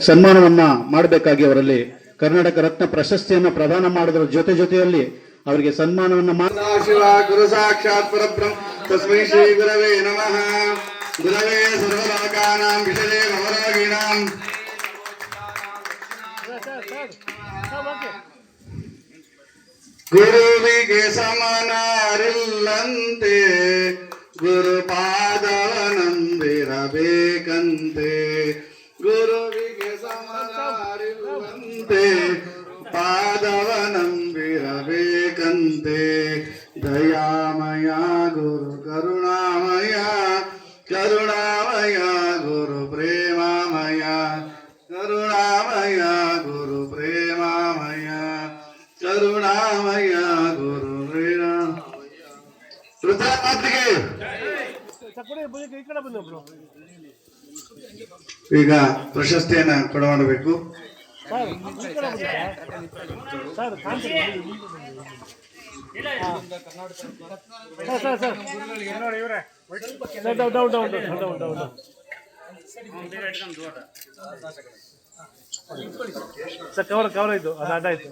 ಸನ್ಮಾನವನ್ನ ಮಾಡಬೇಕಾಗಿ ಅವರಲ್ಲಿ ಕರ್ನಾಟಕ ರತ್ನ ಪ್ರಶಸ್ತಿಯನ್ನ ಪ್ರದಾನ ಮಾಡಿದ್ರ ಜೊತೆ ಜೊತೆಯಲ್ಲಿ ಅವರಿಗೆ ಸನ್ಮಾನವನ್ನ ಗುರು ಸಾಕ್ಷಾತ್ ಪರಬ್ರಹ್ಮ. ತಸ್ಮೈ ಶ್ರೀ ಗುರವೇ ನಮಃ. ಗುರವೇ ಗುರುವಿಗೆ ಸಮನಾರಿಲ್ಲಂತೆ ಗುರು ಪಾದವನಂದಿರಬೇಕಂತೆ ಗುರುವಿಗೆ ಸಮನಾರಿಲ್ಲಂತೆ ಪಾದವನಂದಿರಬೇಕಂತೆ ದಯಾಮಯ ಗುರು ಕರುಣಾಮಯ ಕರುಣಾಮಯ ಗುರು ಪ್ರೇಮಾಮಯ ಕರುಣಾಮಯ ಗುರು ಪ್ರೇಮಾಮಯ ಕರುಣಾಮಯ ಗುರು ಪ್ರೇಮ ಮಾತಿಗೆ ಈಗ ಪ್ರಶಸ್ತಿಯನ್ನ ಕೊಡಮಾಡಬೇಕು. ಸರ್ ಕವರ್ ಕವರ್ ಆಯ್ತು. ಅದು ಅಡ್ಡ ಆಯ್ತು.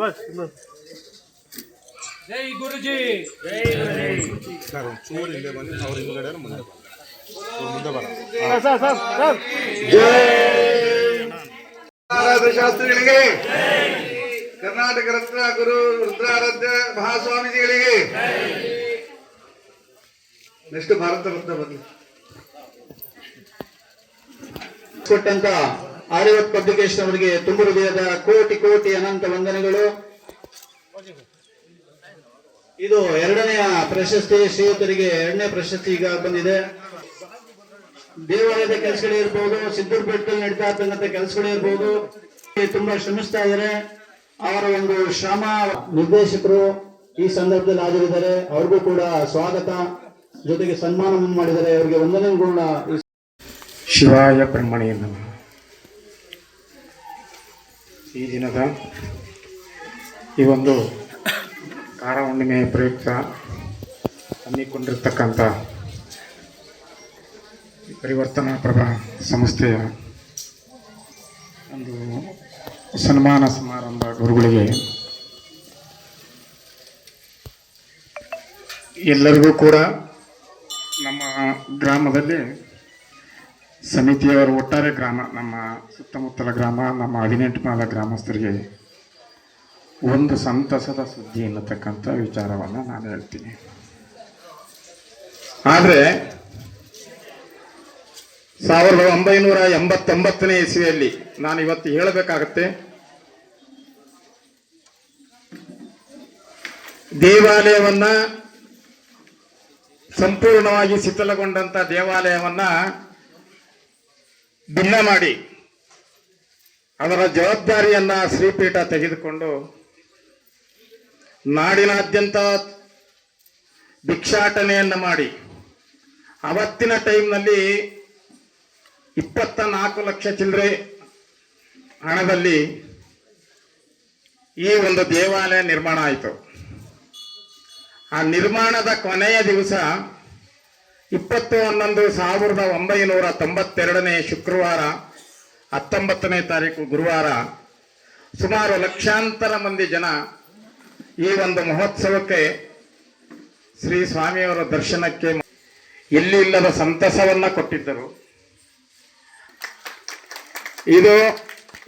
ಬಸ್ ಇನ್ನೊಂದು ಜೈ ಗುರುಜಿ. ಸರ್ ಸರ್ ಸರ್ ಮುಂದೆ ಆರಾಧ್ಯ ಶಾಸ್ತ್ರಿಗಳಿಗೆ ಕರ್ನಾಟಕ ರತ್ನ ಗುರು ರುದ್ರಾರಾಧ್ಯ ಮಹಾಸ್ವಾಮೀಜಿಗಳಿಗೆ ನೆಕ್ಸ್ಟ್ ಭಾರತ ರತ್ನ ಬರಲಿ ಕೊಟ್ಟಂತ ಆರ್ಯವತ್ ಪಬ್ಲಿಕೇಶನ್ ಅವರಿಗೆ ತುಂಬ ಹೃದಯದ ಕೋಟಿ ಕೋಟಿ ಅನಂತ ವಂದನೆಗಳು. ಇದು ಎರಡನೆಯ ಪ್ರಶಸ್ತಿ, ಶ್ರೀಯುತರಿಗೆ ಎರಡನೇ ಪ್ರಶಸ್ತಿ ಈಗ ಬಂದಿದೆ. ದೇವಾಲಯದ ಕೆಲಸಗಳೇ ಇರ್ಬೋದು ಸಿದ್ದೂರು ಬೆಟ್ಟದಲ್ಲಿ ನಡೀತಾ ಇರ್ತಕ್ಕಂಥ ಕೆಲಸಗಳೇ ಇರ್ಬೋದು. ತುಂಬಾ ಶ್ರಮಿಸ್ತಾ ಇದ್ದಾರೆ. ಅವರ ಒಂದು ಶ್ರಮ ನಿರ್ದೇಶಕರು ಈ ಸಂದರ್ಭದಲ್ಲಿ ಹಾಜರಿದ್ದಾರೆ. ಅವ್ರಿಗೂ ಕೂಡ ಸ್ವಾಗತ. ಜೊತೆಗೆ ಸನ್ಮಾನವನ್ನು ಮಾಡಿದ್ದಾರೆ. ಅವರಿಗೆ ಒಂದನೇ ಗುಣ ಶಿವಾಯ ಬ್ರಹ್ಮಣೇ ನಮಃ. ಈ ದಿನದ ಈ ಒಂದು ಕಾರ ಹುಣ್ಣಿಮೆಯ ಪ್ರಯುಕ್ತ ಹಮ್ಮಿಕೊಂಡಿರ್ತಕ್ಕಂಥ ಪರಿವರ್ತನಾ ಪ್ರಭಾ ಸಂಸ್ಥೆಯ ಒಂದು ಸನ್ಮಾನ ಸಮಾರಂಭ ಗುರುಗಳಿಗೆ ಎಲ್ಲರಿಗೂ ಕೂಡ ನಮ್ಮ ಗ್ರಾಮದಲ್ಲಿ ಸಮಿತಿಯವರು ಒಟ್ಟಾರೆ ಗ್ರಾಮ, ನಮ್ಮ ಸುತ್ತಮುತ್ತಲ ಗ್ರಾಮ, ನಮ್ಮ ಹದಿನೆಂಟು ಮಾದ ಗ್ರಾಮಸ್ಥರಿಗೆ ಒಂದು ಸಂತಸದ ಸುದ್ದಿ ಎನ್ನತಕ್ಕಂಥ ವಿಚಾರವನ್ನು ನಾನು ಹೇಳ್ತೀನಿ. ಆದರೆ, ಸಾವಿರದ ಒಂಬೈನೂರ ಎಂಬತ್ತೊಂಬತ್ತನೇ ಇಸ್ವಿಯಲ್ಲಿ ನಾನು ಇವತ್ತು ಹೇಳಬೇಕಾಗತ್ತೆ, ದೇವಾಲಯವನ್ನ ಸಂಪೂರ್ಣವಾಗಿ ಶಿಥಿಲಗೊಂಡಂತ ದೇವಾಲಯವನ್ನ ಭಿನ್ನ ಮಾಡಿ ಅದರ ಜವಾಬ್ದಾರಿಯನ್ನ ಶ್ರೀಪೀಠ ತೆಗೆದುಕೊಂಡು ನಾಡಿನಾದ್ಯಂತ ಭಿಕ್ಷಾಟನೆಯನ್ನು ಮಾಡಿ ಅವತ್ತಿನ ಟೈಮ್ನಲ್ಲಿ ಇಪ್ಪತ್ತ ನಾಲ್ಕು ಲಕ್ಷ ಚಿಲ್ಲರೆ ಹಣದಲ್ಲಿ ಈ ಒಂದು ದೇವಾಲಯ ನಿರ್ಮಾಣ ಆಯಿತು. ಆ ನಿರ್ಮಾಣದ ಕೊನೆಯ ದಿವಸ ಇಪ್ಪತ್ತು ಹನ್ನೊಂದು ಸಾವಿರದ ಒಂಬೈನೂರ ತೊಂಬತ್ತೆರಡನೇ ಶುಕ್ರವಾರ, ಹತ್ತೊಂಬತ್ತನೇ ತಾರೀಕು ಗುರುವಾರ ಸುಮಾರು ಲಕ್ಷಾಂತರ ಮಂದಿ ಜನ ಈ ಒಂದು ಮಹೋತ್ಸವಕ್ಕೆ ಶ್ರೀ ಸ್ವಾಮಿಯವರ ದರ್ಶನಕ್ಕೆ ಎಲ್ಲಿ ಇಲ್ಲದ ಸಂತಸವನ್ನ ಕೊಟ್ಟಿದ್ದರು. ಇದು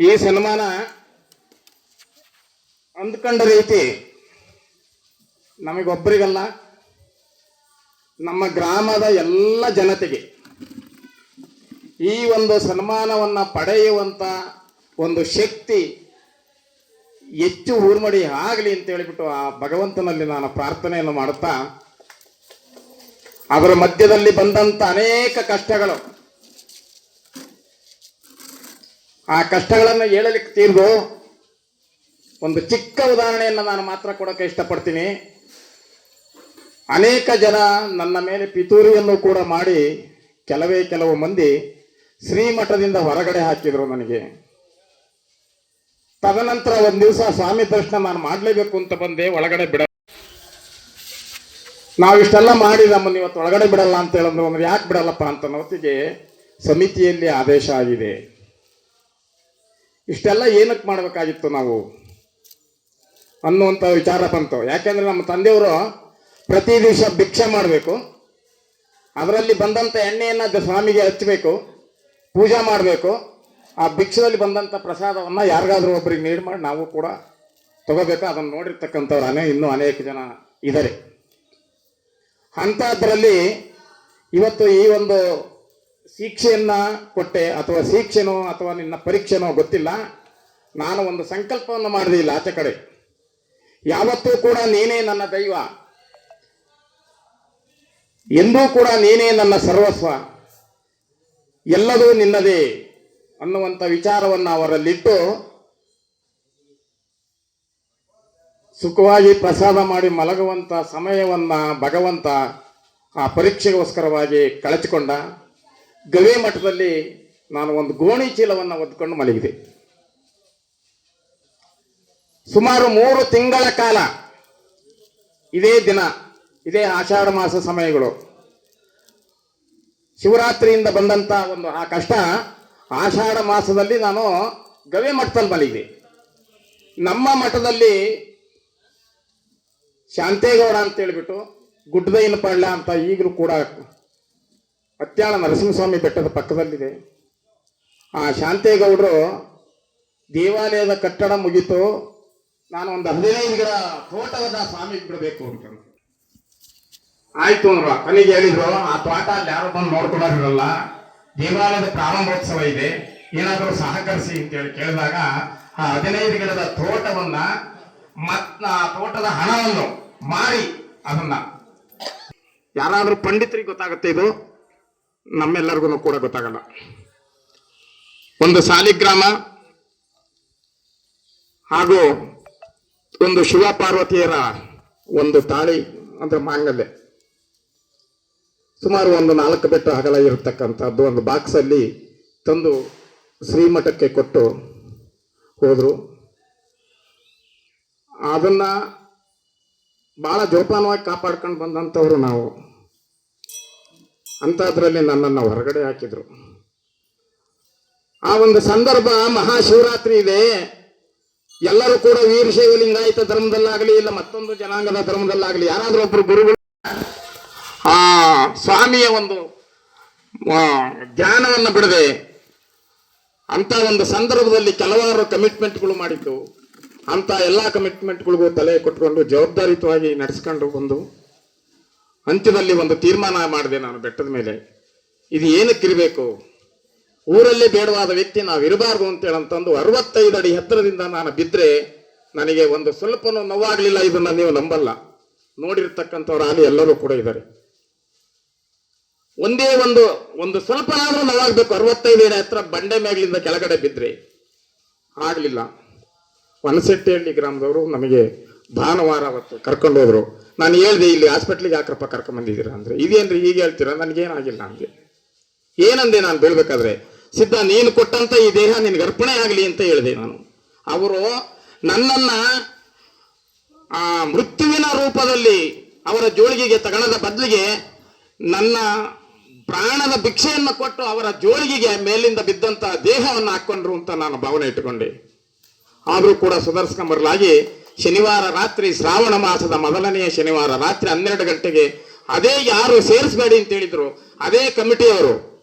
ಈ ಸನ್ಮಾನ ಅಂದ್ಕೊಂಡ ರೀತಿ ನಮಗೊಬ್ಬರಿಗಲ್ಲ, ನಮ್ಮ ಗ್ರಾಮದ ಎಲ್ಲ ಜನತೆಗೆ ಈ ಒಂದು ಸನ್ಮಾನವನ್ನ ಪಡೆಯುವಂಥ ಒಂದು ಶಕ್ತಿ ಹೆಚ್ಚು ಊರ್ಮಡಿ ಆಗಲಿ ಅಂತ ಹೇಳಿಬಿಟ್ಟು ಆ ಭಗವಂತನಲ್ಲಿ ನಾನು ಪ್ರಾರ್ಥನೆಯನ್ನು ಮಾಡುತ್ತಾ ಅದರ ಮಧ್ಯದಲ್ಲಿ ಬಂದಂತ ಅನೇಕ ಕಷ್ಟಗಳು. ಆ ಕಷ್ಟಗಳನ್ನು ಹೇಳಲಿಕ್ಕೆ ತೀರ್ದು ಒಂದು ಚಿಕ್ಕ ಉದಾಹರಣೆಯನ್ನು ನಾನು ಮಾತ್ರ ಕೊಡೋಕೆ ಇಷ್ಟಪಡ್ತೀನಿ. ಅನೇಕ ಜನ ನನ್ನ ಮೇಲೆ ಪಿತೂರಿಯನ್ನು ಕೂಡ ಮಾಡಿ ಕೆಲವೇ ಕೆಲವು ಮಂದಿ ಶ್ರೀಮಠದಿಂದ ಹೊರಗಡೆ ಹಾಕಿದರು ನನಗೆ. ತದನಂತರ ಒಂದು ದಿವಸ ಸ್ವಾಮಿ ದರ್ಶನ ನಾನು ಮಾಡಲೇಬೇಕು ಅಂತ ಬಂದೆ, ಒಳಗಡೆ ಬಿಡ ನಾವಿಷ್ಟೆಲ್ಲ ಮಾಡಿ ನಮ್ಮನ್ನು ಇವತ್ತು ಒಳಗಡೆ ಬಿಡಲ್ಲ ಅಂತ ಹೇಳಿದ್ರು ಅಂದ್ರೆ ಯಾಕೆ ಬಿಡಲ್ಲಪ್ಪ ಅಂತ ಹೊತ್ತಿಗೆ ಸಮಿತಿಯಲ್ಲಿ ಆದೇಶ ಆಗಿದೆ. ಇಷ್ಟೆಲ್ಲ ಏನಕ್ಕೆ ಮಾಡಬೇಕಾಗಿತ್ತು ನಾವು? ಅನ್ನುವಂಥ ವಿಚಾರ ಬಂತು. ಯಾಕೆಂದ್ರೆ ನಮ್ಮ ತಂದೆಯವರು ಪ್ರತಿ ದಿವಸ ಭಿಕ್ಷೆ ಮಾಡಬೇಕು. ಅದರಲ್ಲಿ ಬಂದಂಥ ಎಣ್ಣೆಯನ್ನು ಸ್ವಾಮಿಗೆ ಹಚ್ಚಬೇಕು. ಪೂಜೆ ಮಾಡಬೇಕು. ಆ ಭಿಕ್ಷದಲ್ಲಿ ಬಂದಂಥ ಪ್ರಸಾದವನ್ನು ಯಾರಿಗಾದ್ರೂ ಒಬ್ಬರಿಗೆ ನೀಡ್ ಮಾಡಿ ನಾವು ಕೂಡ ತಗೋಬೇಕು? ಅದನ್ನು ನೋಡಿರ್ತಕ್ಕಂಥವ್ರು ಅನೇ ಇನ್ನೂ ಅನೇಕ ಜನ ಇದ್ದಾರೆ ಅಂಥದ್ರಲ್ಲಿ ಇವತ್ತು ಈ ಒಂದು ಶಿಕ್ಷೆಯನ್ನ ಕೊಟ್ಟೆ ಅಥವಾ ಶಿಕ್ಷೆನೋ ಅಥವಾ ನಿನ್ನ ಪರೀಕ್ಷೆನೋ ಗೊತ್ತಿಲ್ಲ. ನಾನು ಒಂದು ಸಂಕಲ್ಪವನ್ನು ಮಾಡಿದಿಲ್ಲ ಆಚೆ ಕಡೆ. ಯಾವತ್ತೂ ಕೂಡ ನೀನೇ ನನ್ನ ದೈವ. ಎಂದೂ ಕೂಡ ನೀನೇ ನನ್ನ ಸರ್ವಸ್ವ. ಎಲ್ಲದೂ ನಿನ್ನದೇ. ಅನ್ನುವಂಥ ವಿಚಾರವನ್ನು ಅವರಲ್ಲಿಟ್ಟು ಸುಖವಾಗಿ ಪ್ರಸಾದ ಮಾಡಿ ಮಲಗುವಂಥ ಸಮಯವನ್ನ ಭಗವಂತ ಆ ಪರೀಕ್ಷೆಗೋಸ್ಕರವಾಗಿ ಕಳಚಿಕೊಂಡ. ಗವಿ ಮಠದಲ್ಲಿ ನಾನು ಒಂದು ಗೋಣಿ ಚೀಲವನ್ನು ಹೊದ್ಕೊಂಡು ಮಲಗಿದೆ. ಸುಮಾರು ಮೂರು ತಿಂಗಳ ಕಾಲ ಇದೇ ದಿನ, ಇದೇ ಆಷಾಢ ಮಾಸ ಸಮಯಗಳು. ಶಿವರಾತ್ರಿಯಿಂದ ಬಂದಂತ ಒಂದು ಆ ಕಷ್ಟ ಆಷಾಢ ಮಾಸದಲ್ಲಿ ನಾನು ಗವಿ ಮಠದಲ್ಲಿ ನಮ್ಮ ಮಠದಲ್ಲಿ ಶಾಂತೇಗೌಡ ಅಂತ ಹೇಳ್ಬಿಟ್ಟು ಗುಡ್ಡದೈನ ಪಳ್ಳ ಅಂತ ಈಗಲೂ ಕೂಡ ಅತ್ಯಾಳ ನರಸಿಂಹಸ್ವಾಮಿ ಬೆಟ್ಟದ ಪಕ್ಕದಲ್ಲಿದೆ. ಆ ಶಾಂತೇಗೌಡರು ದೇವಾಲಯದ ಕಟ್ಟಡ ಮುಗಿತು ನಾನು ಒಂದು ಹದಿನೈದು ಗಿಡ ತೋಟವನ್ನ ಸ್ವಾಮಿಗೆ ಬಿಡಬೇಕು ಅಂತ. ಆಯ್ತು ಅಂದ್ರು. ಕೊನೆಗೆ ಹೇಳಿದ್ರು, ಆ ತೋಟ ಅಲ್ಲಿ ಯಾರು ಬಂದು ನೋಡ್ಕೊಡೋರಿರಲ್ಲ ದೇವಾಲಯದ ಪ್ರಾರಂಭೋತ್ಸವ ಇದೆ. ಏನಾದರೂ ಸಹಕರಿಸಿ ಅಂತೇಳಿ ಕೇಳಿದಾಗ ಆ ಹದಿನೈದು ಗಿಡದ ತೋಟವನ್ನ ಆ ತೋಟದ ಹಣವನ್ನು ಮಾರಿ ಅದನ್ನ. ಯಾರಾದರೂ ಪಂಡಿತರಿಗೆ ಗೊತ್ತಾಗುತ್ತೆ ಇದು? ನಮ್ಮೆಲ್ಲರಿಗೂ ಕೂಡ ಗೊತ್ತಾಗಲ್ಲ. ಒಂದು ಸಾಲಿಗ್ರಾಮ ಹಾಗೂ ಒಂದು ಶಿವ ಪಾರ್ವತಿಯರ ಒಂದು ತಾಳಿ ಅಂದ್ರೆ ಮಾಂಗಲ್ಯ. ಸುಮಾರು ಒಂದು ನಾಲ್ಕು ಬೆಟ್ಟ ಅಗಲ ಇರತಕ್ಕಂಥದ್ದು ಒಂದು ಬಾಕ್ಸಲ್ಲಿ ತಂದು ಶ್ರೀಮಠಕ್ಕೆ ಕೊಟ್ಟು ಹೋದರು. ಅದನ್ನ ಬಹಳ ಜೋಪಾನವಾಗಿ ಕಾಪಾಡ್ಕೊಂಡು ಬಂದಂಥವ್ರು ನಾವು. ಅಂಥದ್ರಲ್ಲಿ ನನ್ನನ್ನು ಹೊರಗಡೆ ಹಾಕಿದ್ರು. ಆ ಒಂದು ಸಂದರ್ಭ ಮಹಾಶಿವರಾತ್ರಿ ಇದೆ. ಎಲ್ಲರೂ ಕೂಡ ವೀರಶೈವ ಲಿಂಗಾಯತ ಧರ್ಮದಲ್ಲಾಗಲಿ ಇಲ್ಲ ಮತ್ತೊಂದು ಜನಾಂಗದ ಧರ್ಮದಲ್ಲಾಗಲಿ ಯಾರಾದರೂ ಒಬ್ಬರು ಗುರುಗಳು ಆ ಸ್ವಾಮಿಯ ಒಂದು ಧ್ಯಾನವನ್ನು ಬಿಡದೆ ಅಂತ ಒಂದು ಸಂದರ್ಭದಲ್ಲಿ ಕೆಲವಾರು ಕಮಿಟ್ಮೆಂಟ್ಗಳು ಮಾಡಿದ್ದು. ಅಂತ ಎಲ್ಲ ಕಮಿಟ್ಮೆಂಟ್ಗಳಿಗೂ ತಲೆ ಕೊಟ್ಕೊಂಡು ಜವಾಬ್ದಾರಿಯುತವಾಗಿ ನಡೆಸ್ಕೊಂಡು ಬಂದು ಅಂತ್ಯದಲ್ಲಿ ಒಂದು ತೀರ್ಮಾನ ಮಾಡಿದೆ ನಾನು ಬೆಟ್ಟದ ಮೇಲೆ. ಇದು ಏನಕ್ಕಿರಬೇಕು? ಊರಲ್ಲಿ ಬೇಡವಾದ ವ್ಯಕ್ತಿ ನಾವು ಇರಬಾರ್ದು ಅಂತೇಳಂತಂದು ಅರವತ್ತೈದು ಅಡಿ ಎತ್ತರದಿಂದ ನಾನು ಬಿದ್ದರೆ ನನಗೆ ಒಂದು ಸ್ವಲ್ಪನೂ ನೋವಾಗಲಿಲ್ಲ, ಇದನ್ನು ನೀವು ನಂಬಲ್ಲ. ನೋಡಿರ್ತಕ್ಕಂಥವ್ರು ಅಲ್ಲಿ ಎಲ್ಲರೂ ಕೂಡ ಇದ್ದಾರೆ. ಒಂದೇ ಒಂದು ಒಂದು ಸ್ವಲ್ಪ ಸ್ವಲ್ಪನಾದ್ರೂ ನೋವಾಗಬೇಕು. ಅರವತ್ತೈದು ಏನ ಹತ್ರ ಬಂಡೆ ಮೇಲಿಂದ ಕೆಳಗಡೆ ಬಿದ್ರಿ ಆಗಲಿಲ್ಲ. ವನಸೆಟ್ಟಿಹಳ್ಳಿ ಗ್ರಾಮದವರು ನಮಗೆ ಭಾನುವಾರ ಅವತ್ತು ಕರ್ಕೊಂಡು ಹೋದ್ರು. ನಾನು ಹೇಳಿದೆ, ಇಲ್ಲಿ ಹಾಸ್ಪಿಟ್ಲಿಗೆ ಯಾಕ್ರಪ್ಪ ಕರ್ಕೊಂಡ್ ಬಂದಿದ್ದೀರಾ? ಅಂದ್ರೆ, ಇದೇನ್ರಿ ಈಗ ಹೇಳ್ತೀರಾ? ನನಗೇನಾಗಿಲ್ಲ ಅಂದೆ ಏನಂದೆ ನಾನು ಬೀಳ್ಬೇಕಾದ್ರೆ, ಸಿದ್ಧ, ನೀನು ಕೊಟ್ಟಂತ ಈ ದೇಹ ನಿನಗೆ ಅರ್ಪಣೆ ಆಗಲಿ ಅಂತ ಹೇಳಿದೆ ನಾನು. ಅವರು ನನ್ನನ್ನ, ಆ, ಮೃತ್ಯುವಿನ ರೂಪದಲ್ಲಿ ಅವರ ಜೋಳಿಗೆಗೆ ತಗೊಳ್ಳದ ಬದಲಿಗೆ ನನ್ನ ಪ್ರಾಣದ ಭಿಕ್ಷೆಯನ್ನು ಕೊಟ್ಟು ಅವರ ಜೋಳಿಗೆಗೆ ಮೇಲಿಂದ ಬಿದ್ದಂತ ದೇಹವನ್ನು ಹಾಕೊಂಡ್ರು ಅಂತ ನಾನು ಭಾವನೆ ಇಟ್ಟುಕೊಂಡೆ. ಆದರೂ ಕೂಡ ಸುಧಾರಿಸ್ಕೊಂಬರಲಾಗಿ ಶನಿವಾರ ರಾತ್ರಿ ಶ್ರಾವಣ ಮಾಸದ ಮೊದಲನೆಯ ಶನಿವಾರ ರಾತ್ರಿ ಹನ್ನೆರಡು ಗಂಟೆಗೆ ಅದೇ ಯಾರು ಸೇರಿಸಬೇಡಿ ಅಂತ ಹೇಳಿದ್ರು. ಅದೇ ಕಮಿಟಿಯವರು.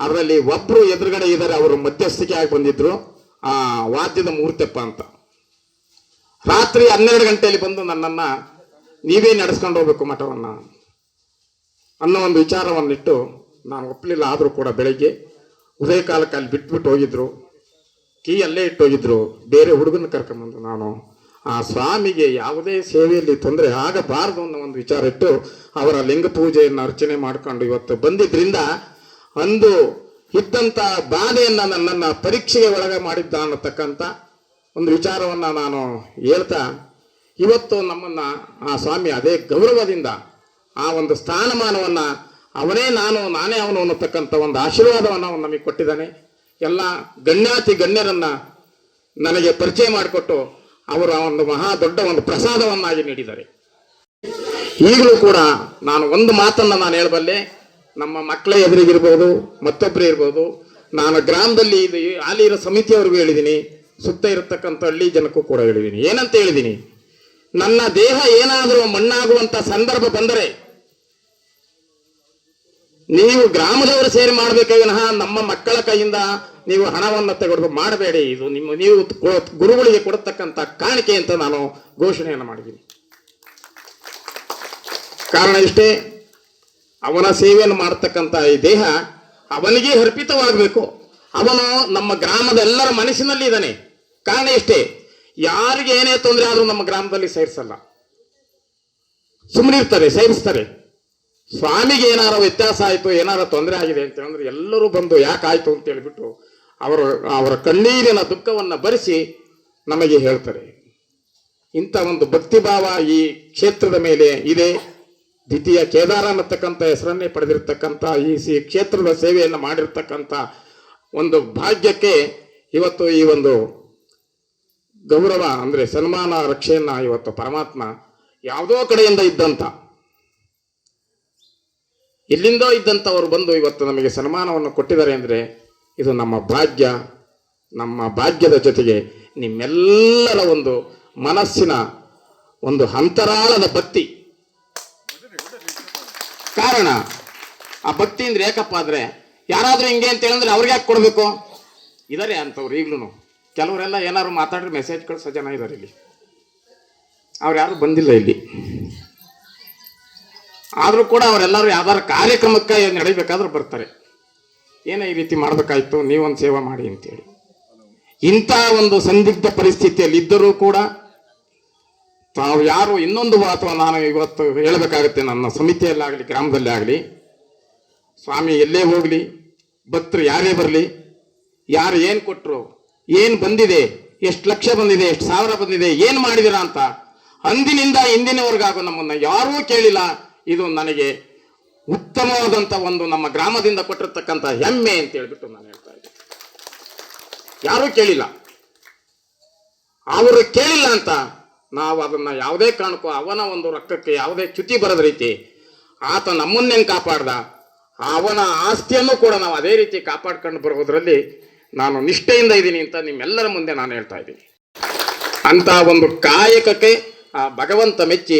ಅದರಲ್ಲಿ ಒಬ್ರು ಎದುರುಗಡೆ ಇದ್ದಾರೆ, ಅವರು ಮಧ್ಯಸ್ಥಿಕೆ ಆಗಿ ಬಂದಿದ್ರು. ಆ, ವಾದ್ಯದ ಮೂರ್ತೆಪ್ಪ ಅಂತ. ರಾತ್ರಿ ಹನ್ನೆರಡು ಗಂಟೆಯಲ್ಲಿ ಬಂದು ನನ್ನನ್ನ ನೀವೇ ನಡೆಸ್ಕೊಂಡು ಹೋಗ್ಬೇಕು ಮಠವನ್ನ. ಅನ್ನೋ ಒಂದು ವಿಚಾರವನ್ನಿಟ್ಟು ನಾನು ಒಪ್ಪಲಿಲ್ಲ ಆದರೂ ಕೂಡ ಬೆಳಗ್ಗೆ ಉದಯ ಕಾಲಕ್ಕೆ ಅಲ್ಲಿ ಬಿಟ್ಬಿಟ್ಟು ಹೋಗಿದ್ರು. ಕೀ ಅಲ್ಲೇ ಇಟ್ಟು ಹೋಗಿದ್ರು ಬೇರೆ ಹುಡುಗನ ಕರ್ಕೊಂಬಂದು ನಾನು. ಆ ಸ್ವಾಮಿಗೆ ಯಾವುದೇ ಸೇವೆಯಲ್ಲಿ ತೊಂದರೆ ಆಗಬಾರದು ಅನ್ನೋ ಒಂದು ವಿಚಾರ ಇಟ್ಟು ಅವರ ಲಿಂಗ ಪೂಜೆಯನ್ನು ಅರ್ಚನೆ ಮಾಡ್ಕೊಂಡು ಇವತ್ತು ಬಂದಿದ್ದರಿಂದ ಅಂದು ಇದ್ದಂಥ ಬಾಧೆಯನ್ನು ನನ್ನ ಪರೀಕ್ಷೆಗೆ ಒಳಗ ಮಾಡಿದ್ದ ಅನ್ನತಕ್ಕಂಥ ಒಂದು ವಿಚಾರವನ್ನು ನಾನು ಹೇಳ್ತಾ, ಇವತ್ತು ನಮ್ಮನ್ನು ಆ ಸ್ವಾಮಿ ಅದೇ ಗೌರವದಿಂದ ಆ ಒಂದು ಸ್ಥಾನಮಾನವನ್ನ ಅವನೇ ನಾನು, ನಾನೇ ಅವನು ಅನ್ನತಕ್ಕಂಥ ಒಂದು ಆಶೀರ್ವಾದವನ್ನು ಅವನು ನಮಗೆ ಕೊಟ್ಟಿದ್ದಾನೆ. ಎಲ್ಲ ಗಣ್ಯಾತಿ ಗಣ್ಯರನ್ನ ನನಗೆ ಪರಿಚಯ ಮಾಡಿಕೊಟ್ಟು ಅವರು ಒಂದು ಮಹಾ ದೊಡ್ಡ ಒಂದು ಪ್ರಸಾದವನ್ನಾಗಿ ನೀಡಿದ್ದಾರೆ. ಈಗಲೂ ಕೂಡ ನಾನು ಒಂದು ಮಾತನ್ನ ನಾನು ಹೇಳಬಲ್ಲೆ, ನಮ್ಮ ಮಕ್ಕಳ ಎದುರಿಗಿರ್ಬೋದು ಮತ್ತೊಬ್ಬರು ಇರ್ಬೋದು, ನಾನು ಗ್ರಾಮದಲ್ಲಿ ಇದು ಇರೋ ಸಮಿತಿಯವ್ರಿಗೂ ಹೇಳಿದ್ದೀನಿ, ಸುತ್ತ ಇರತಕ್ಕಂಥ ಹಳ್ಳಿ ಜನಕ್ಕೂ ಕೂಡ ಹೇಳಿದ್ದೀನಿ. ಏನಂತ ಹೇಳಿದ್ದೀನಿ, ನನ್ನ ದೇಹ ಏನಾದರೂ ಮಣ್ಣಾಗುವಂಥ ಸಂದರ್ಭ ಬಂದರೆ ನೀವು ಗ್ರಾಮದವರು ಸೇರಿ ಮಾಡಬೇಕೇ ನಮ್ಮ ಮಕ್ಕಳ ಕೈಯಿಂದ ನೀವು ಹಣವನ್ನು ತೆಗೆದು ಮಾಡಬೇಡಿ. ಇದು ನಿಮ್ಮ, ನೀವು ಗುರುಗಳಿಗೆ ಕೊಡತಕ್ಕಂಥ ಕಾಣಿಕೆ ಅಂತ ನಾನು ಘೋಷಣೆಯನ್ನು ಮಾಡಿದ್ದೀನಿ. ಕಾರಣ ಇಷ್ಟೇ, ಅವನ ಸೇವೆಯನ್ನು ಮಾಡತಕ್ಕಂತ ಈ ದೇಹ ಅವನಿಗೆ ಅರ್ಪಿತವಾಗಬೇಕು. ಅವನು ನಮ್ಮ ಗ್ರಾಮದ ಎಲ್ಲರ ಮನಸ್ಸಿನಲ್ಲಿ ಇದ್ದಾನೆ. ಕಾರಣ ಇಷ್ಟೇ, ಯಾರಿಗೆ ಏನೇ ತೊಂದರೆ ಆದರೂ ನಮ್ಮ ಗ್ರಾಮದಲ್ಲಿ ಸೇರಿಸಲ್ಲ. ಸುಮ್ಮನಿರ್ತಾರೆ ಸೇರಿಸ್ತಾರೆ. ಸ್ವಾಮಿಗೆ ಏನಾರ ವ್ಯತ್ಯಾಸ ಆಯಿತು, ಏನಾರ ತೊಂದರೆ ಆಗಿದೆ ಅಂತ ಹೇಳಿದ್ರೆ ಎಲ್ಲರೂ ಬಂದು ಯಾಕಾಯಿತು ಅಂತ ಹೇಳಿಬಿಟ್ಟು ಅವರು, ಅವರ ಕಣ್ಣೀರಿನ ದುಃಖವನ್ನ ಭರಿಸಿ ನಮಗೆ ಹೇಳ್ತಾರೆ. ಇಂಥ ಒಂದು ಭಕ್ತಿಭಾವ ಈ ಕ್ಷೇತ್ರದ ಮೇಲೆ ಇದೆ. ದ್ವಿತೀಯ ಕೇದಾರ ಅನ್ನತಕ್ಕಂಥ ಹೆಸರನ್ನೇ ಪಡೆದಿರ್ತಕ್ಕಂಥ ಈ ಸಿ- ಕ್ಷೇತ್ರದ ಸೇವೆಯನ್ನು ಮಾಡಿರ್ತಕ್ಕಂಥ ಒಂದು ಭಾಗ್ಯಕ್ಕೆ ಇವತ್ತು ಈ ಒಂದು ಗೌರವ ಅಂದ್ರೆ ಸನ್ಮಾನ ರಕ್ಷೆಯನ್ನು ಇವತ್ತು ಪರಮಾತ್ಮ ಯಾವುದೋ ಕಡೆಯಿಂದ ಇದ್ದಂತ ಎಲ್ಲಿಂದೋ ಇದ್ದಂಥವರು ಬಂದು ಇವತ್ತು ನಮಗೆ ಸನ್ಮಾನವನ್ನು ಕೊಟ್ಟಿದ್ದಾರೆ ಅಂದರೆ ಇದು ನಮ್ಮ ಭಾಗ್ಯ, ನಮ್ಮ ಭಾಗ್ಯದ ಜೊತೆಗೆ ನಿಮ್ಮೆಲ್ಲರ ಒಂದು ಮನಸ್ಸಿನ ಒಂದು ಅಂತರಾಳದ ಭಕ್ತಿ. ಕಾರಣ, ಆ ಭಕ್ತಿ ಅಂದ್ರೆ ಯಾಕಪ್ಪ ಆದ್ರೆ ಯಾರಾದರೂ ಹಿಂಗೆ ಅಂತ ಹೇಳಿದ್ರೆ ಅವ್ರಿಗೆ ಯಾಕೆ ಕೊಡಬೇಕು? ಇದಾರೆ ಅಂತವ್ರು ಈಗ್ಲೂ ಕೆಲವರೆಲ್ಲ ಏನಾದ್ರು ಮಾತಾಡ್ರೆ ಮೆಸೇಜ್ ಕಳ್ಸೋ ಜನ ಇದಾರೆ ಇಲ್ಲಿ. ಅವ್ರು ಯಾರು ಬಂದಿಲ್ಲ ಇಲ್ಲಿ. ಆದ್ರೂ ಕೂಡ ಅವರೆಲ್ಲರೂ ಯಾವ್ದಾರು ಕಾರ್ಯಕ್ರಮಕ್ಕೆ ನಡಿಬೇಕಾದ್ರೂ ಬರ್ತಾರೆ. ಏನೇ ಈ ರೀತಿ ಮಾಡ್ಬೇಕಾಯ್ತು, ನೀವೊಂದು ಸೇವೆ ಮಾಡಿ ಅಂತೇಳಿ. ಇಂಥ ಒಂದು ಸಂದಿಗ್ಧ ಪರಿಸ್ಥಿತಿಯಲ್ಲಿ ಇದ್ದರೂ ಕೂಡ ತಾವು ಯಾರು ಇನ್ನೊಂದು ಅಥವಾ ನಾನು ಇವತ್ತು ಹೇಳಬೇಕಾಗುತ್ತೆ ನನ್ನ ಸಮಿತಿಯಲ್ಲಾಗಲಿ ಗ್ರಾಮದಲ್ಲೇ ಆಗಲಿ ಸ್ವಾಮಿ ಎಲ್ಲೇ ಹೋಗಲಿ, ಭಕ್ತರು ಯಾರೇ ಬರಲಿ, ಯಾರು ಏನು ಕೊಟ್ಟರು ಏನು ಬಂದಿದೆ, ಎಷ್ಟು ಲಕ್ಷ ಬಂದಿದೆ, ಎಷ್ಟು ಸಾವಿರ ಬಂದಿದೆ, ಏನು ಮಾಡಿದಿರಾ ಅಂತ ಅಂದಿನಿಂದ ಇಂದಿನವರೆಗಾಗೋ ನಮ್ಮನ್ನು ಯಾರೂ ಕೇಳಿಲ್ಲ. ಇದು ನನಗೆ ಉತ್ತಮವಾದಂಥ ಒಂದು ನಮ್ಮ ಗ್ರಾಮದಿಂದ ಕೊಟ್ಟಿರ್ತಕ್ಕಂಥ ಹೆಮ್ಮೆ ಅಂತ ಹೇಳ್ಬಿಟ್ಟು ನಾನು ಹೇಳ್ತಾ ಇದ್ದೆ ಯಾರೂ ಕೇಳಿಲ್ಲ. ಅವರು ಕೇಳಿಲ್ಲ ಅಂತ ನಾವು ಅದನ್ನು ಯಾವುದೇ ಕಾರಣಕ್ಕೂ ಅವನ ಒಂದು ರಕ್ತಕ್ಕೆ ಯಾವುದೇ ಚ್ಯುತಿ ಬರದ ರೀತಿ ಆತ ನಮ್ಮನ್ನೇ ಕಾಪಾಡ್ದ? ಅವನ ಆಸ್ತಿಯನ್ನು ಕೂಡ ನಾವು ಅದೇ ರೀತಿ ಕಾಪಾಡ್ಕೊಂಡು ಬರೋದ್ರಲ್ಲಿ ನಾನು ನಿಷ್ಠೆಯಿಂದ ಇದ್ದೀನಿ ಅಂತ ನಿಮ್ಮೆಲ್ಲರ ಮುಂದೆ ನಾನು ಹೇಳ್ತಾ ಇದ್ದೀನಿ. ಅಂತ ಒಂದು ಕಾಯಕಕ್ಕೆ ಆ ಭಗವಂತ ಮೆಚ್ಚಿ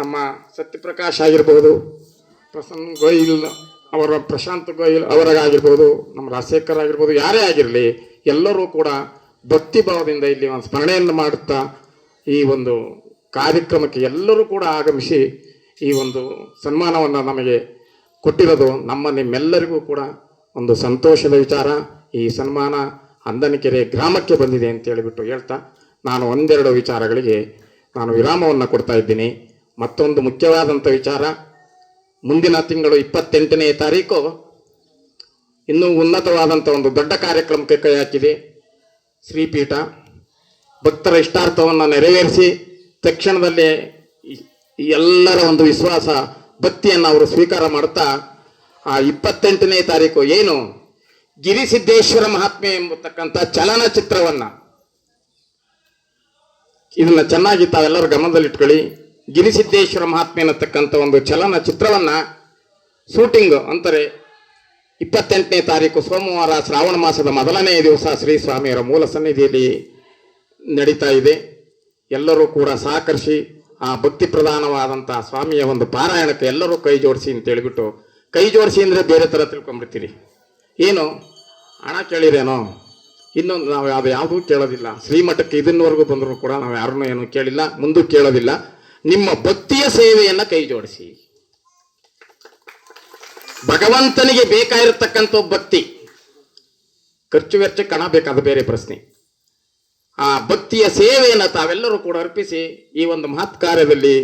ನಮ್ಮ ಸತ್ಯಪ್ರಕಾಶ್ ಆಗಿರ್ಬೋದು, ಪ್ರಸನ್ನ ಗೋಯಿಲ್, ಅವರ ಪ್ರಶಾಂತ್ ಗೋಯಿಲ್ ಅವರಾಗಿರ್ಬೋದು ನಮ್ಮ ರಾಜಶೇಖರ್ ಆಗಿರ್ಬೋದು, ಯಾರೇ ಆಗಿರಲಿ, ಎಲ್ಲರೂ ಕೂಡ ಭಕ್ತಿ ಭಾವದಿಂದ ಇಲ್ಲಿ ಒಂದು ಸ್ಮರಣೆಯನ್ನು ಮಾಡುತ್ತಾ ಈ ಒಂದು ಕಾರ್ಯಕ್ರಮಕ್ಕೆ ಎಲ್ಲರೂ ಕೂಡ ಆಗಮಿಸಿ ಈ ಒಂದು ಸನ್ಮಾನವನ್ನು ನಮಗೆ ಕೊಟ್ಟಿರೋದು ನಮ್ಮ ನಿಮ್ಮೆಲ್ಲರಿಗೂ ಕೂಡ ಒಂದು ಸಂತೋಷದ ವಿಚಾರ. ಈ ಸನ್ಮಾನ ಅಂದನಕೆರೆ ಗ್ರಾಮಕ್ಕೆ ಬಂದಿದೆ ಅಂತ ಹೇಳಿಬಿಟ್ಟು ಹೇಳ್ತಾ ನಾನು ಒಂದೆರಡು ವಿಚಾರಗಳಿಗೆ ನಾನು ವಿರಾಮವನ್ನು ಕೊಡ್ತಾ ಇದ್ದೀನಿ. ಮತ್ತೊಂದು ಮುಖ್ಯವಾದಂಥ ವಿಚಾರ, ಮುಂದಿನ ತಿಂಗಳು ಇಪ್ಪತ್ತೆಂಟನೇ ತಾರೀಕು ಇನ್ನೂ ಉನ್ನತವಾದಂಥ ಒಂದು ದೊಡ್ಡ ಕಾರ್ಯಕ್ರಮಕ್ಕೆ ಕೈ ಹಾಕಿದೆ. ಶ್ರೀಪೀಠ ಭಕ್ತರ ಇಷ್ಟಾರ್ಥವನ್ನು ನೆರವೇರಿಸಿ ತಕ್ಷಣದಲ್ಲೇ ಎಲ್ಲರ ಒಂದು ವಿಶ್ವಾಸ, ಭಕ್ತಿಯನ್ನು ಅವರು ಸ್ವೀಕಾರ ಮಾಡುತ್ತಾ ಆ ಇಪ್ಪತ್ತೆಂಟನೇ ತಾರೀಕು ಏನು? ಗಿರಿಸಿದ್ದೇಶ್ವರ ಮಹಾತ್ಮೆ ಎಂಬತಕ್ಕಂಥ ಚಲನಚಿತ್ರವನ್ನು. ಇದನ್ನು ಚೆನ್ನಾಗಿ ತಾವೆಲ್ಲರೂ ಗಮನದಲ್ಲಿಟ್ಕೊಳ್ಳಿ. ಗಿರಿಸಿದ್ದೇಶ್ವರ ಮಹಾತ್ಮೆ ಅನ್ನತಕ್ಕಂಥ ಒಂದು ಚಲನಚಿತ್ರವನ್ನು ಶೂಟಿಂಗ್ ಅಂತಾರೆ ಇಪ್ಪತ್ತೆಂಟನೇ ತಾರೀಕು ಸೋಮವಾರ ಶ್ರಾವಣ ಮಾಸದ ಮೊದಲನೇ ದಿವಸ ಶ್ರೀ ಸ್ವಾಮಿಯವರ ಮೂಲ ಸನ್ನಿಧಿಯಲ್ಲಿ ನಡೀತಾ ಇದೆ. ಎಲ್ಲರೂ ಕೂಡ ಸಹಕರಿಸಿ ಆ ಭಕ್ತಿ ಪ್ರಧಾನವಾದಂಥ ಸ್ವಾಮಿಯ ಒಂದು ಪಾರಾಯಣಕ್ಕೆ ಎಲ್ಲರೂ ಕೈ ಜೋಡಿಸಿ ಅಂತ ಹೇಳಿಬಿಟ್ಟು ಕೈ ಜೋಡಿಸಿ ಅಂದರೆ ಬೇರೆ ಥರ ತಿಳ್ಕೊಂಡ್ಬಿಡ್ತೀರಿ. ಏನು? ಹಣ ಕೇಳಿರೇನೋ? ಇನ್ನೊಂದು ನಾವು ಅದು ಯಾವುದೂ ಕೇಳೋದಿಲ್ಲ. ಶ್ರೀಮಠಕ್ಕೆ ಇದನ್ನವರೆಗೂ ಬಂದರೂ ಕೂಡ ನಾವು ಯಾರನ್ನೂ ಏನು ಕೇಳಿಲ್ಲ, ಮುಂದೂ ಕೇಳೋದಿಲ್ಲ. ನಿಮ್ಮ ಭಕ್ತಿಯ ಸೇವೆಯನ್ನು ಕೈ ಜೋಡಿಸಿ. ಭಗವಂತನಿಗೆ ಬೇಕಾಗಿರತಕ್ಕಂಥ ಭಕ್ತಿ. ಖರ್ಚು ವೆಚ್ಚ ಹಣ ಬೇಕಾದ ಬೇರೆ ಪ್ರಶ್ನೆ. ಆ ಭಕ್ತಿಯ ಸೇವೆಯನ್ನು ತಾವೆಲ್ಲರೂ ಕೂಡ ಅರ್ಪಿಸಿ ಈ ಒಂದು ಮಹತ್ ಕಾರ್ಯದಲ್ಲಿ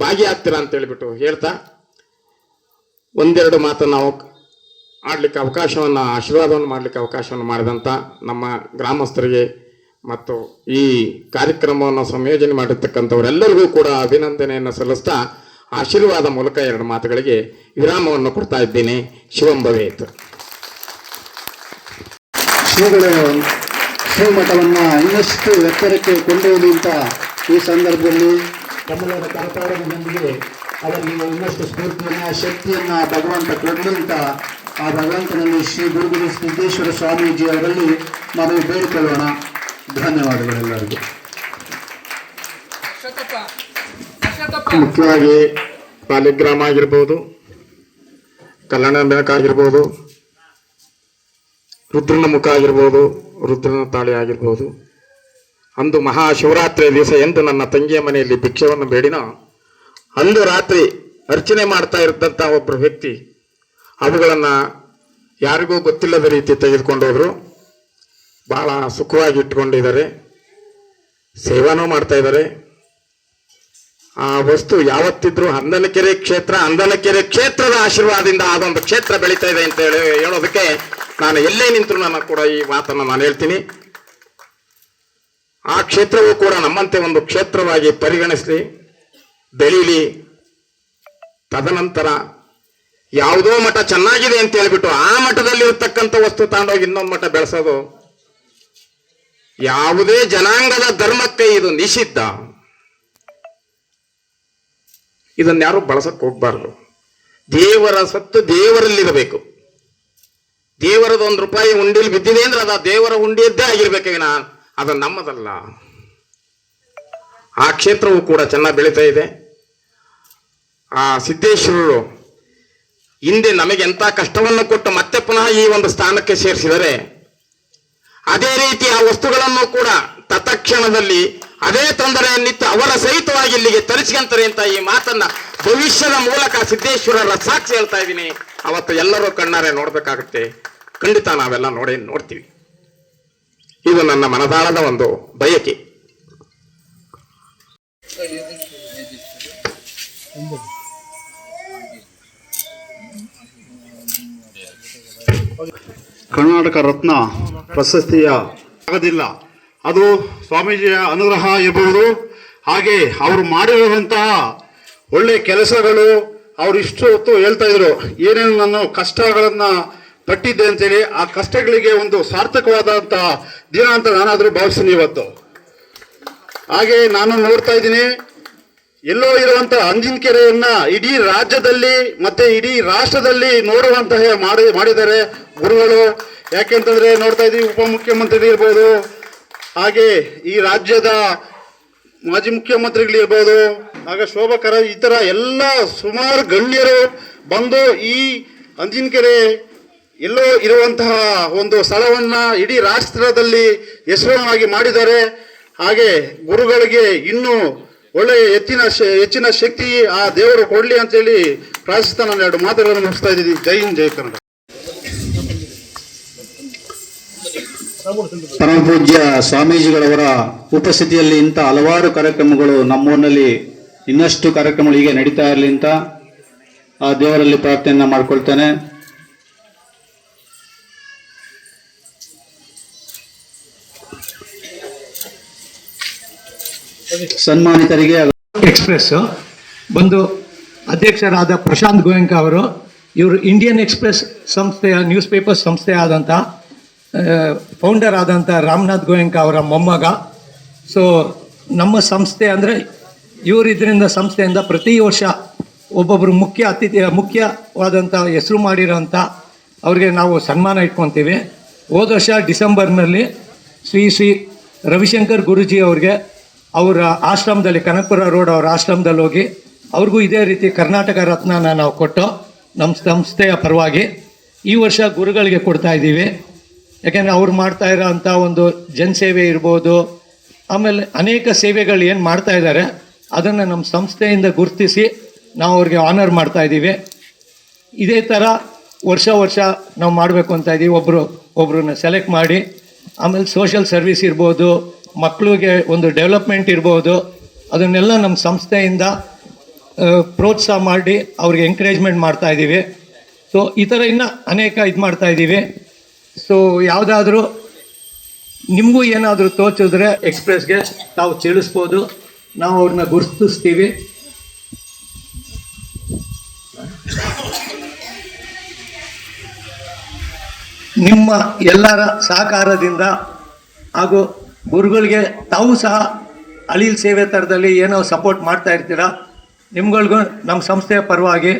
ಭಾಗಿಯಾಗ್ತೀರಾ ಅಂತ ಹೇಳಿಬಿಟ್ಟು ಹೇಳ್ತಾ, ಒಂದೆರಡು ಮಾತನ್ನು ನಾವು ಆಡ್ಲಿಕ್ಕೆ ಅವಕಾಶವನ್ನು, ಆಶೀರ್ವಾದವನ್ನು ಮಾಡಲಿಕ್ಕೆ ಅವಕಾಶವನ್ನು ಮಾಡಿದಂಥ ನಮ್ಮ ಗ್ರಾಮಸ್ಥರಿಗೆ ಮತ್ತು ಈ ಕಾರ್ಯಕ್ರಮವನ್ನು ಸಂಯೋಜನೆ ಮಾಡಿರ್ತಕ್ಕಂಥವರೆಲ್ಲರಿಗೂ ಕೂಡ ಅಭಿನಂದನೆಯನ್ನು ಸಲ್ಲಿಸ್ತಾ ಆಶೀರ್ವಾದ ಮೂಲಕ ಎರಡು ಮಾತುಗಳಿಗೆ ವಿರಾಮವನ್ನು ಕೊಡ್ತಾ ಇದ್ದೇನೆ. ಶಿವಂಭವೇತು ಶ್ರೀಗಳು ಶ್ರೀಮಠವನ್ನು ಇನ್ನಷ್ಟು ಎತ್ತರಕ್ಕೆ ಕೊಂಡೊಯ್ಯಲಿ ಅಂತ ಈ ಸಂದರ್ಭದಲ್ಲಿ ಕಮಲದ ಕರತಾಡದೊಂದಿಗೆ ಅವರಿಗೆ ಇನ್ನಷ್ಟು ಸ್ಫೂರ್ತಿಯನ್ನ, ಶಕ್ತಿಯನ್ನ, ಭಗವಂತ ಕೊಡಲಿ ಅಂತ ಆ ಭಗವಂತನಲ್ಲಿ ಶ್ರೀ ಗುರುಗುರು ಸಿದ್ದೇಶ್ವರ ಸ್ವಾಮೀಜಿ ಅವರಲ್ಲಿ ನಾವು ಬೇಡಿಕೊಳ್ಳೋಣ. ಧನ್ಯವಾದಗಳೆಲ್ಲರಿಗೂ. ಮುಖ್ಯವಾಗಿ ಪಾಲಿಗ್ರಾಮ ಆಗಿರ್ಬೋದು ಕಲ್ಯಾಣ ಬ್ಯಾಂಕ್ ಆಗಿರ್ಬೋದು ರುದ್ರನ ಮುಖ ಆಗಿರ್ಬೋದು ರುದ್ರನ ತಾಳಿ ಆಗಿರ್ಬೋದು. ಅಂದು ಮಹಾಶಿವರಾತ್ರಿಯ ದಿವಸ ಎಂದು ನನ್ನ ತಂಗಿಯ ಮನೆಯಲ್ಲಿ ಭಿಕ್ಷವನ್ನು ಬೇಡಿನ ಅಂದು ರಾತ್ರಿ ಅರ್ಚನೆ ಮಾಡ್ತಾ ಇರ್ತಂತಹ ಒಬ್ಬರು ವ್ಯಕ್ತಿ ಅವುಗಳನ್ನು ಯಾರಿಗೂ ಗೊತ್ತಿಲ್ಲದ ರೀತಿ ತೆಗೆದುಕೊಂಡು ಹೋದ್ರು. ಬಹಳ ಸುಖವಾಗಿ ಇಟ್ಕೊಂಡಿದ್ದಾರೆ ಸೇವಾನೂ ಮಾಡ್ತಾ ಇದ್ದಾರೆ. ಆ ವಸ್ತು ಯಾವತ್ತಿದ್ರೂ ಹಂದನಕೆರೆ ಕ್ಷೇತ್ರ, ಹಂದನಕೆರೆ ಕ್ಷೇತ್ರದ ಆಶೀರ್ವಾದದಿಂದ ಆದೊಂದು ಕ್ಷೇತ್ರ ಬೆಳೀತಾ ಇದೆ ಅಂತ ಹೇಳಿ ಹೇಳೋದಕ್ಕೆ ನಾನು ಎಲ್ಲೇ ನಿಂತರೂ ನಾನು ಕೂಡ ಈ ಮಾತನ್ನು ನಾನು ಹೇಳ್ತೀನಿ. ಆ ಕ್ಷೇತ್ರವೂ ಕೂಡ ನಮ್ಮಂತೆ ಒಂದು ಕ್ಷೇತ್ರವಾಗಿ ಪರಿಗಣಿಸಲಿ. ಬೆಳೀಲಿ ತದನಂತರ ಯಾವುದೋ ಮಠ ಚೆನ್ನಾಗಿದೆ ಅಂತ ಹೇಳ್ಬಿಟ್ಟು ಆ ಮಠದಲ್ಲಿ ಇರ್ತಕ್ಕಂಥ ವಸ್ತು ತಗೊಂಡೋಗಿ ಇನ್ನೊಂದು ಮಠ ಬೆಳೆಸೋದು ಯಾವುದೇ ಜನಾಂಗದ ಧರ್ಮಕ್ಕೆ ಇದು ನಿಷಿದ್ಧ. ಇದನ್ನ ಯಾರು ಬಳಸಕ್ ಹೋಗ್ಬಾರ್ದು. ದೇವರ ಸತ್ತು ದೇವರಲ್ಲಿರಬೇಕು. ದೇವರದ ಒಂದು ರೂಪಾಯಿ ಉಂಡಿಲಿ ಬಿದ್ದಿದೆ ಅಂದ್ರೆ ಅದು ದೇವರ ಉಂಡಿಯದ್ದೇ ಆಗಿರ್ಬೇಕು ವಿನ. ಅದು ನಮ್ಮದಲ್ಲ. ಆ ಕ್ಷೇತ್ರವು ಕೂಡ ಚೆನ್ನಾಗಿ ಬೆಳೀತಾ ಇದೆ. ಆ ಸಿದ್ದೇಶ್ವರರು ಹಿಂದೆ ನಮಗೆ ಎಂತ ಕಷ್ಟವನ್ನು ಕೊಟ್ಟು ಮತ್ತೆ ಪುನಃ ಈ ಒಂದು ಸ್ಥಾನಕ್ಕೆ ಸೇರಿಸಿದರೆ ಅದೇ ರೀತಿ ಆ ವಸ್ತುಗಳನ್ನು ಕೂಡ ತತ್ಕ್ಷಣದಲ್ಲಿ ಅದೇ ತೊಂದರೆಯನ್ನಿತ್ತು, ಅವರ ಸಹಿತವಾಗಿ ಇಲ್ಲಿಗೆ ತರಿಸ್ಕೊಂತಾರೆ ಅಂತ ಈ ಮಾತನ್ನ ಭವಿಷ್ಯದ ಮೂಲಕ ಸಿದ್ದೇಶ್ವರರ ಸಾಕ್ಷಿ ಹೇಳ್ತಾ ಇದ್ದೀನಿ. ಅವತ್ತು ಎಲ್ಲರೂ ಕಣ್ಣಾರೆ ನೋಡ್ಬೇಕಾಗುತ್ತೆ. ಖಂಡಿತ ನಾವೆಲ್ಲ ನೋಡಿ ನೋಡ್ತೀವಿ. ಇದು ನನ್ನ ಮನದಾಳದ ಒಂದು ಬಯಕೆ. ಕರ್ನಾಟಕ ರತ್ನ ಪ್ರಶಸ್ತಿಯ ಆಗದಿಲ್ಲ. ಅದು ಸ್ವಾಮೀಜಿಯ ಅನುಗ್ರಹ ಇರಬಹುದು ಹಾಗೆ ಅವರು ಮಾಡಿರುವಂತಹ ಒಳ್ಳೆ ಕೆಲಸಗಳು ಅವರು ಇಷ್ಟು ಹೊತ್ತು ಹೇಳ್ತಾ ಇದ್ರು. ಏನೇನು ನಾನು ಕಷ್ಟಗಳನ್ನ ಪಟ್ಟಿದ್ದೆ ಅಂತೇಳಿ ಆ ಕಷ್ಟಗಳಿಗೆ ಒಂದು ಸಾರ್ಥಕವಾದಂತಹ ದಿನ ಅಂತ ನಾನಾದ್ರೂ ಭಾವಿಸ್ತೀನಿ ಇವತ್ತು. ಹಾಗೆ ನಾನು ನೋಡ್ತಾ ಇದ್ದೀನಿ. ಎಲ್ಲೋ ಇರುವಂತ ಅಂಜಿನಕೆರೆಯನ್ನ ಇಡೀ ರಾಜ್ಯದಲ್ಲಿ ಮತ್ತೆ ಇಡೀ ರಾಷ್ಟ್ರದಲ್ಲಿ ನೋಡುವಂತಹ ಮಾಡಿ ಮಾಡಿದ್ದಾರೆ ಗುರುಗಳು. ಯಾಕೆಂತಂದ್ರೆ ನೋಡ್ತಾ ಇದೀವಿ ಉಪಮುಖ್ಯಮಂತ್ರಿ ಇರ್ಬೋದು, ಹಾಗೆ ಈ ರಾಜ್ಯದ ಮಾಜಿ ಮುಖ್ಯಮಂತ್ರಿಗಳಿರ್ಬೋದು ಹಾಗೆ ಶೋಭಕರ ಈ ಥರ ಎಲ್ಲ ಸುಮಾರು ಗಣ್ಯರು ಬಂದು ಈ ಅಂಜಿನಕೆರೆ ಎಲ್ಲೋ ಇರುವಂತಹ ಒಂದು ಸ್ಥಳವನ್ನ ಇಡೀ ರಾಷ್ಟ್ರದಲ್ಲಿ ಹೆಸರನ್ನಾಗಿ ಮಾಡಿದ್ದಾರೆ. ಹಾಗೆ ಗುರುಗಳಿಗೆ ಇನ್ನೂ ಒಳ್ಳೆಯ ಹೆಚ್ಚಿನ ಹೆಚ್ಚಿನ ಶಕ್ತಿ ಆ ದೇವರು ಕೊಡ್ಲಿ ಅಂತೇಳಿ ಪ್ರಾರ್ಥಿಸ್ತಾ ನಾನು ಎರಡು ಮಾತುಗಳನ್ನು ಮುಗಿಸ್ತಾ ಇದ್ದೀನಿ ಜೈ ಹಿಂದ್, ಜೈ ಕನ್ನಡ. ಪರಮ ಪೂಜ್ಯ ಸ್ವಾಮೀಜಿಗಳವರ ಉಪಸ್ಥಿತಿಯಲ್ಲಿ ಇಂಥ ಹಲವಾರು ಕಾರ್ಯಕ್ರಮಗಳು ನಮ್ಮೂರಿನಲ್ಲಿ ಇನ್ನಷ್ಟು ಕಾರ್ಯಕ್ರಮಗಳು ಹೀಗೆ ನಡೀತಾ ಇರಲಿ ಅಂತ ಆ ದೇವರಲ್ಲಿ ಪ್ರಾರ್ಥನೆಯನ್ನು ಮಾಡ್ಕೊಳ್ತೇನೆ. ಸನ್ಮಾನಿತರಿಗೆ ಎಕ್ಸ್ಪ್ರೆಸ್ ಬಂದು ಅಧ್ಯಕ್ಷರಾದ ಪ್ರಶಾಂತ್ ಗೋಯಂಕ ಅವರು, ಇವರು ಇಂಡಿಯನ್ ಎಕ್ಸ್ಪ್ರೆಸ್ ಸಂಸ್ಥೆಯ ನ್ಯೂಸ್ ಪೇಪರ್ ಸಂಸ್ಥೆ ಆದಂಥ ಫೌಂಡರ್ ಆದಂಥ ರಾಮನಾಥ್ ಗೋಯಂಕ ಅವರ ಮೊಮ್ಮಗ. ಸೊ ನಮ್ಮ ಸಂಸ್ಥೆ ಅಂದರೆ ಇವರು ಇದರಿಂದ ಸಂಸ್ಥೆಯಿಂದ ಪ್ರತಿ ವರ್ಷ ಒಬ್ಬೊಬ್ಬರು ಮುಖ್ಯ ಅತಿಥಿ ಮುಖ್ಯವಾದಂಥ ಹೆಸರು ಮಾಡಿರೋಂಥ ಅವರಿಗೆ ನಾವು ಸನ್ಮಾನ ಇಟ್ಕೊತೀವಿ. ಹೋದ ವರ್ಷ ಡಿಸೆಂಬರ್ನಲ್ಲಿ ಶ್ರೀ ಶ್ರೀ ರವಿಶಂಕರ್ ಗುರುಜಿ ಅವ್ರಿಗೆ ಅವರ ಆಶ್ರಮದಲ್ಲಿ ಕನಕಪುರ ರೋಡ್ ಅವರ ಆಶ್ರಮದಲ್ಲಿ ಹೋಗಿ, ಅವ್ರಿಗೂ ಇದೇ ರೀತಿ ಕರ್ನಾಟಕ ರತ್ನನ ನಾವು ಕೊಟ್ಟು ನಮ್ಮ ಸಂಸ್ಥೆಯ ಪರವಾಗಿ ಈ ವರ್ಷ ಗುರುಗಳಿಗೆ ಕೊಡ್ತಾ ಇದ್ದೀವಿ. ಯಾಕೆಂದರೆ ಅವ್ರು ಮಾಡ್ತಾ ಇರೋ ಅಂಥ ಒಂದು ಜನಸೇವೆ ಇರ್ಬೋದು, ಆಮೇಲೆ ಅನೇಕ ಸೇವೆಗಳು ಏನು ಮಾಡ್ತಾ ಇದ್ದಾರೆ, ಅದನ್ನು ನಮ್ಮ ಸಂಸ್ಥೆಯಿಂದ ಗುರುತಿಸಿ ನಾವು ಅವ್ರಿಗೆ ಆನರ್ ಮಾಡ್ತಾ ಇದ್ದೀವಿ. ಇದೇ ಥರ ವರ್ಷ ವರ್ಷ ನಾವು ಮಾಡಬೇಕು ಅಂತ ಇದ್ದೀವಿ. ಒಬ್ಬರು ಒಬ್ಬರನ್ನ ಸೆಲೆಕ್ಟ್ ಮಾಡಿ, ಆಮೇಲೆ ಸೋಷಿಯಲ್ ಸರ್ವಿಸ್ ಇರ್ಬೋದು ಮಕ್ಕಳಿಗೆ ಒಂದು ಡೆವಲಪ್ಮೆಂಟ್ ಇರ್ಬೋದು, ಅದನ್ನೆಲ್ಲ ನಮ್ಮ ಸಂಸ್ಥೆಯಿಂದ ಪ್ರೋತ್ಸಾಹ ಮಾಡಿ ಅವ್ರಿಗೆ ಎಂಕರೇಜ್ಮೆಂಟ್ ಮಾಡ್ತಾ ಇದ್ದೀವಿ ಸೊ ಈ ಥರ ಇನ್ನು ಅನೇಕ ಇದು ಮಾಡ್ತಾ ಇದ್ದೀವಿ ಸೊ ಯಾವುದಾದ್ರೂ ನಿಮಗೂ ಏನಾದರೂ ತೋಚಿದ್ರೆ ಎಕ್ಸ್ಪ್ರೆಸ್ಗೆ ತಾವು ತಿಳಿಸ್ಬೋದು. ನಾವು ಅವ್ರನ್ನ ಗುರುತಿಸ್ತೀವಿ. ನಿಮ್ಮ ಎಲ್ಲರ ಸಹಕಾರದಿಂದ ಹಾಗೂ ಗುರುಗಳಿಗೆ ತಾವು ಸಹ ಅಳಿಲ್ ಸೇವೆ ಥರದಲ್ಲಿ ಏನೋ ಸಪೋರ್ಟ್ ಮಾಡ್ತಾ ಇರ್ತೀರಾ? ನಿಮ್ಗಳಿಗೂ ನಮ್ಮ ಸಂಸ್ಥೆಯ ಪರವಾಗಿ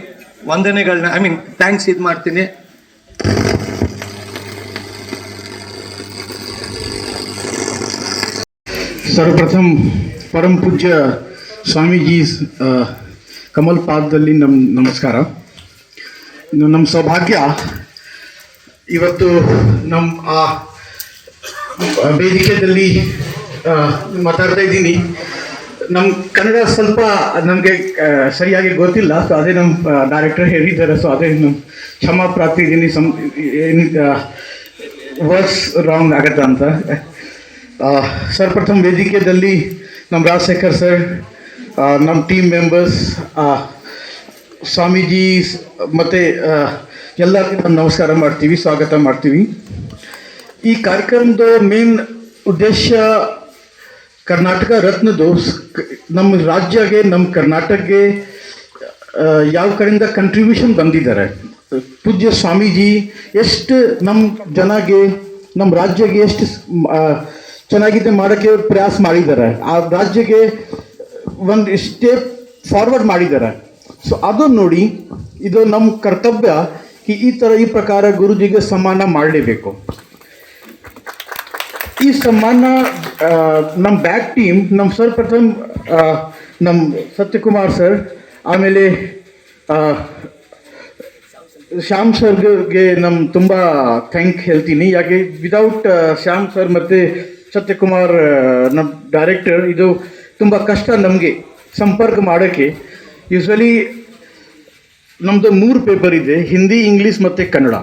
ವಂದನೆಗಳನ್ನ ಐ ಮೀನ್ ಥ್ಯಾಂಕ್ಸ್ ಇದು ಮಾಡ್ತೀನಿ. ಸರ್ವಪ್ರಥಮ ಪರಮ ಪೂಜ್ಯ ಸ್ವಾಮೀಜಿ ಕಮಲ್ ಪಾದದಲ್ಲಿ ನಮ್, ನಮಸ್ಕಾರ. ನಮ್ಮ ಸೌಭಾಗ್ಯ, ಇವತ್ತು ನಮ್ಮ ಆ ವೇದಿಕೆಯಲ್ಲಿ ಮಾತಾಡ್ತಾ ಇದ್ದೀನಿ. ನಮ್ಮ ಕನ್ನಡ ಸ್ವಲ್ಪ ನಮಗೆ ಸರಿಯಾಗಿ ಗೊತ್ತಿಲ್ಲ ಸೊ ಅದೇ ನಮ್ಮ ಡೈರೆಕ್ಟರ್ ಹೇಳಿದ್ದಾರೆ ಸೊ ಅದೇ ನಮ್ಮ ಕ್ಷಮಾ ಪ್ರಾಪ್ತಿ ಇದ್ದೀನಿ ಸಮ್ ಏನು ವರ್ಡ್ಸ್ ರಾಂಗ್ ಆಗತ್ತೆ ಅಂತ. ಸರ್ವಪ್ರಥಮ ವೇದಿಕೆಯಲ್ಲಿ ನಮ್ಮ ರಾಜಶೇಖರ್ ಸರ್ ನಮ್ಮ ಟೀಮ್ ಮೆಂಬರ್ಸ್ ಸ್ವಾಮೀಜಿ ಮತ್ತು ಎಲ್ಲರಿಗೂ ನಮಸ್ಕಾರ ಮಾಡ್ತೀವಿ, ಸ್ವಾಗತ ಮಾಡ್ತೀವಿ. ಈ ಕಾರ್ಯಕ್ರಮದ ಮೇನ್ ಉದ್ದೇಶ ಕರ್ನಾಟಕ ರತ್ನದು ನಮ್ಮ ರಾಜ್ಯಗೆ, ನಮ್ಮ ಕರ್ನಾಟಕಕ್ಕೆ ಯಾವ ಕಡೆಯಿಂದ ಕಂಟ್ರಿಬ್ಯೂಷನ್ ಬಂದಿದ್ದಾರೆ. ಪೂಜ್ಯ ಸ್ವಾಮೀಜಿ, ಎಷ್ಟು ನಮ್ಮ ಜನಗೆ ನಮ್ಮ ರಾಜ್ಯಗೆ ಎಷ್ಟು ಚೆನ್ನಾಗಿದೆ ಮಾಡೋಕ್ಕೆ ಪ್ರಯಾಸ ಮಾಡಿದ್ದಾರೆ. ಆ ರಾಜ್ಯಕ್ಕೆ ಒಂದು ಸ್ಟೆಪ್ ಫಾರ್ವರ್ಡ್ ಮಾಡಿದ್ದಾರೆ. ಸೊ ಅದು ನೋಡಿ, ಇದು ನಮ್ಮ ಕರ್ತವ್ಯ, ಈ ಥರ ಈ ಪ್ರಕಾರ ಗುರುಜಿಗೆ ಸಮಾನ ಮಾಡಲೇಬೇಕು. ಈ ಸಮಾನ ನಮ್ಮ ಬ್ಯಾಕ್ ಟೀಮ್ ನಮ್ಮ ಸರ್ ಪ್ರಥಮ್ ನಮ್ಮ ಸತ್ಯಕುಮಾರ್ ಸರ್ ಆಮೇಲೆ ಶ್ಯಾಮ್ ಸರ್ಗೆ ನಮ್ಮ ತುಂಬ ಥ್ಯಾಂಕ್ ಹೇಳ್ತೀನಿ. ಯಾಕೆ ವಿದೌಟ್ ಶ್ಯಾಮ್ ಸರ್ ಮತ್ತು ಸತ್ಯಕುಮಾರ್ ನಮ್ಮ ಡೈರೆಕ್ಟರ್ ಇದು ತುಂಬ ಕಷ್ಟ ನಮಗೆ ಸಂಪರ್ಕ ಮಾಡೋಕ್ಕೆ. ಯೂಶ್ವಲಿ ನಮ್ಮದು ಮೂರು ಪೇಪರ್ ಇದೆ, ಹಿಂದಿ ಇಂಗ್ಲೀಷ್ ಮತ್ತು ಕನ್ನಡ.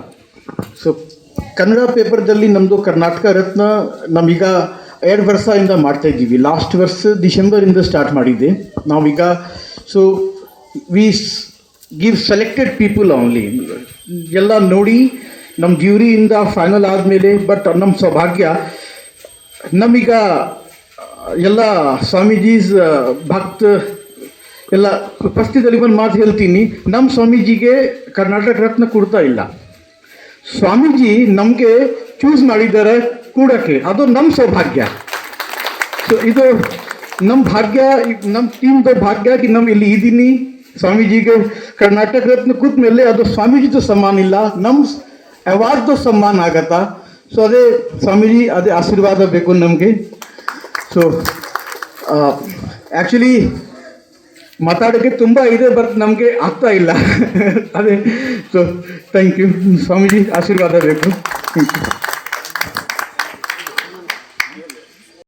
ಸೊ ಕನ್ನಡ ಪೇಪರ್ದಲ್ಲಿ ನಮ್ಮದು ಕರ್ನಾಟಕ ರತ್ನ ನಮೀಗ ಎರಡು ವರ್ಷದಿಂದ ಮಾಡ್ತಾ ಇದ್ದೀವಿ. ಲಾಸ್ಟ್ ವರ್ಷ ಡಿಸೆಂಬರಿಂದ ಸ್ಟಾರ್ಟ್ ಮಾಡಿದ್ದೆ. ನಾವೀಗ so we give selected people only ಎಲ್ಲ ನೋಡಿ ನಮ್ಮ ಜ್ಯೂರಿಯಿಂದ ಫೈನಲ್ ಆದಮೇಲೆ ಬಟ್ ನಮ್ಮ ಸೌಭಾಗ್ಯ, ನಮೀಗ ಎಲ್ಲ ಸ್ವಾಮೀಜೀಸ್ ಭಕ್ತ ಎಲ್ಲ ಉಪಸ್ಥಿತದಲ್ಲಿ ಒಂದು ಮಾತು ಹೇಳ್ತೀನಿ. ನಮ್ಮ ಸ್ವಾಮೀಜಿಗೆ ಕರ್ನಾಟಕ ರತ್ನ ಕೊಡ್ತಾ ಇಲ್ಲ. ಸ್ವಾಮೀಜಿ ನಮಗೆ ಚೂಸ್ ಮಾಡಿದ್ದಾರೆ ಕೂಡಕ್ಕೆ. ಅದು ನಮ್ಮ ಸೌಭಾಗ್ಯ. ಸೊ ಇದು ನಮ್ಮ ಭಾಗ್ಯ ನಮ್ಮ ಟೀಮ್ದು ಭಾಗ್ಯ ಕಿ ನಮ್ಮ ಇಲ್ಲಿ ಇದ್ದೀನಿ. ಸ್ವಾಮೀಜಿಗೆ ಕರ್ನಾಟಕ ರತ್ನ ಕೂತ ಮೇಲೆ ಅದು ಸ್ವಾಮೀಜಿದು ಸಮ್ಮಾನ ಇಲ್ಲ ನಮ್ಮ ಅವಾರ್ಡ್ದು ಸಮ್ಮಾನ ಆಗತ್ತಾ. ಸೊ ಅದೇ ಸ್ವಾಮೀಜಿ, ಅದೇ ಆಶೀರ್ವಾದ ಬೇಕು ನಮಗೆ. ಸೊ ಆ್ಯಕ್ಚುಲಿ ಮಾತಾಡೋಕ್ಕೆ ತುಂಬ ಇದೆ ಬಟ್ ನಮಗೆ ಆಗ್ತಾ ಇಲ್ಲ. ಅದೇ ಸೊ ಥ್ಯಾಂಕ್ ಯು ಸ್ವಾಮೀಜಿ, ಆಶೀರ್ವಾದ ಬೇಕು. Thank you